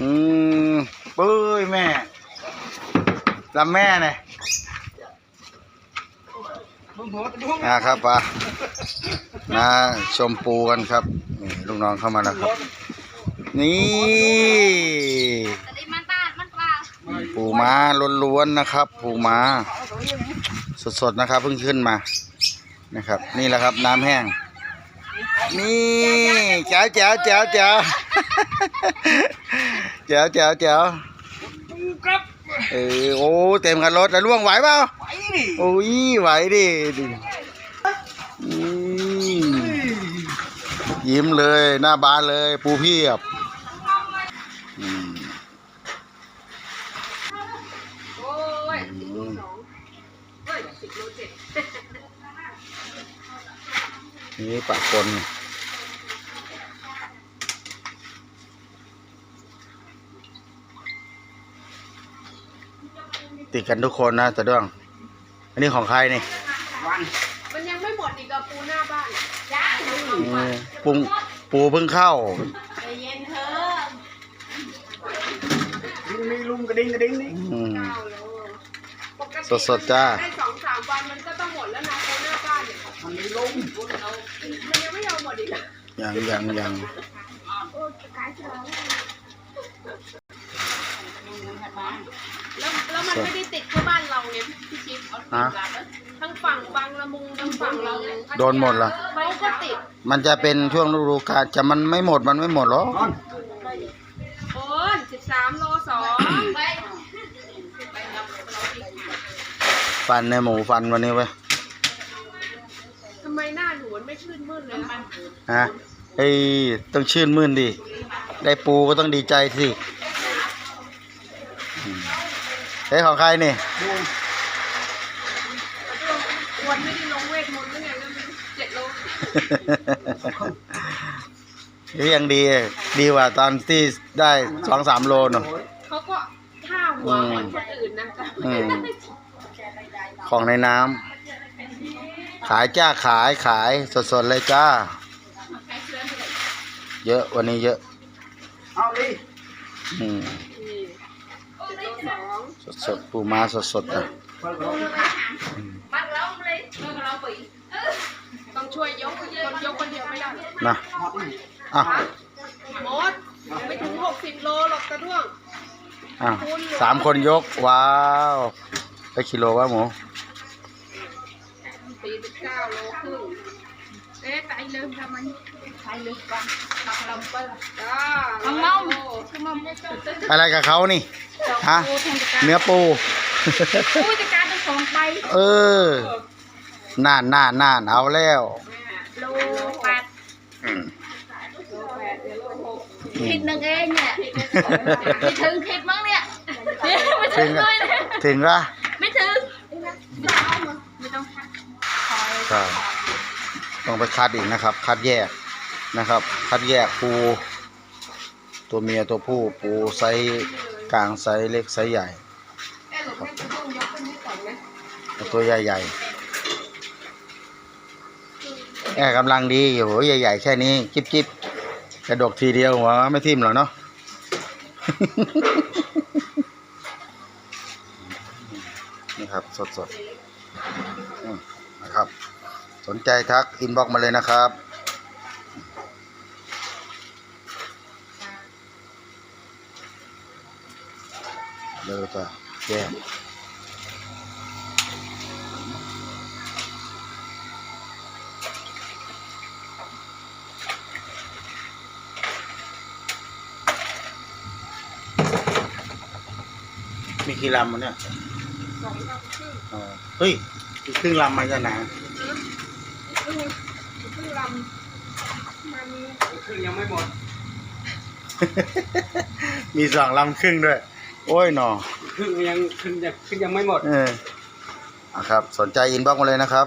อืมปุ้ยแม่ลำแม่เนี่ยอ่าครับปะมาชมปูกันครับนี่ลูกน้องเข้ามาแล้วครับ นี่แต่ได้มันต้านมันปลาปูม้าล้วนๆนะครับ ปูม้า สดๆนะครับเพิ่งขึ้นมานะครับ นี่แหละครับน้ำแห้ง นี่แจ๋วแจ๋วแจ๋วแจ๋วแจ๋วแจ๋วแจ๋วครับเออโอ้เต็มคันรถแล้วล่วงไหวเปล่าไปดิโอ้ยไหวดิดิอืมยิ้มเลยหน้าบานเลยปูเพียบอืมโอ้ยสิบโลสองเฮ้ยสิบโลเจ็ดนี่ปะปน ติดกันทุกคนนะแต่ด้วง อันนี้ของใครนี่วันมันยังไม่หมดอีกกับปูหน้าบ้านจ้าอืมปูปูเพิ่งเข้าใจเย็นเถอะดิ้งนี่ลุมกระดิ่งกระดิ่งนี่อืม เก้าโลปกติสดๆจ้า ได้สองสามวันมันก็ต้องหมดแล้วนะปูหน้าบ้านเนี่ยมันมีลมมันยังไม่ยอมหมดอีกอะยังยังยัง แล้วแล้วมันไม่ได้ติดแค่บ้านเราไงพี่ชิปฮะทั้งฝั่งบางละมุงทั้งฝั่งเราเนี่ยโดนหมดเหรอ เขาก็ติดมันจะเป็นช่วงฤดูกาลจะมันไม่หมดมันไม่หมดหรอกนอนโอนสิบสามโลสองไปฟันในหมูฟันวันนี้ไว้ยทำไมหน้าหนูมันไม่ชื่นมื่นเลยนะฮะเอ้ยต้องชื่นมื่นดิ ได้ปูก็ต้องดีใจสิอืม เฮ้ยของใครนี่ดูวันไม่ได้ลงเวทมนต์หรือไงก็ไม่รู้เจ็ดโลเฮ้ยยังดี ดีกว่าตอนที่ได้สองสามโลหนูเขาก็ท่าหัวเหมือนคนอื่นนะอืมของในน้ำขายจ้าขายขายสดๆเลยจ้า เยอะวันนี้เยอะ เอาดิอืมนี่ เจ็ดโลสองสดๆปูม้าสดๆอะเปิดรถบ้านเราเลยเราไปต้องช่วยยกคนยกคนเดียวไม่ได้นะหมดนี่อะหมดไม่ถึงหกสิบโลหรอกกระด้วงอะสามคนยก ว้าวได้กิโลวะหมูสี่สิบเก้าโลครึ่งเอ๊ะไต ลืมทำไมไตลืมกันตักลำไปจ้ามังเมาเมาคือมังไม่ตื่นเต้นอะไรกับเขานี่ฮะเนื้อปูผู้จัดการทั้งสองใบเออน่านน่านน่านเอาแล้วโลแปดอืมโลแปดเดี๋ยวโลหกนี่หนึ่งเองเนี่ยไม่ถึงคิดมั้งเนี่ยไม่ถึถึงงเลอะยนะถึงละไม่ถึงไม่ต้องคัดคอยก็ ต้องไปคัดอีกนะครับ คัดแยกนะครับ คัดแยกปูตัวเมียตัวผู้ปูไซส์กลางไซส์เล็กไซส์ใหญ่ต้องยกขึ้นให้ก่อนไหมตัวใหญ่ๆแอบกำลังดีโหใหญ่ ๆ แค่นี้จิบจิบกระดกทีเดียวหัวไม่ทิ่มหรอเนาะนี่ครับสดๆ สนใจทักอินบ็อกมาเลยนะครับเดี๋ยวจะแยกมีกี่ลำมันเนี่ยสองลำครึ่งอ๋อเฮ้ยอีกครึ่งลำมาจากไห นครึ่งครึ่งลำมันครึ่งยังไม่หมดมีสองลำครึ่งด้วย โอ้ยหนอครึ่งยังครึ่งยังครึ่งยังไม่หมดเอออะครับ สนใจอินบ็อกมาเลยนะครับ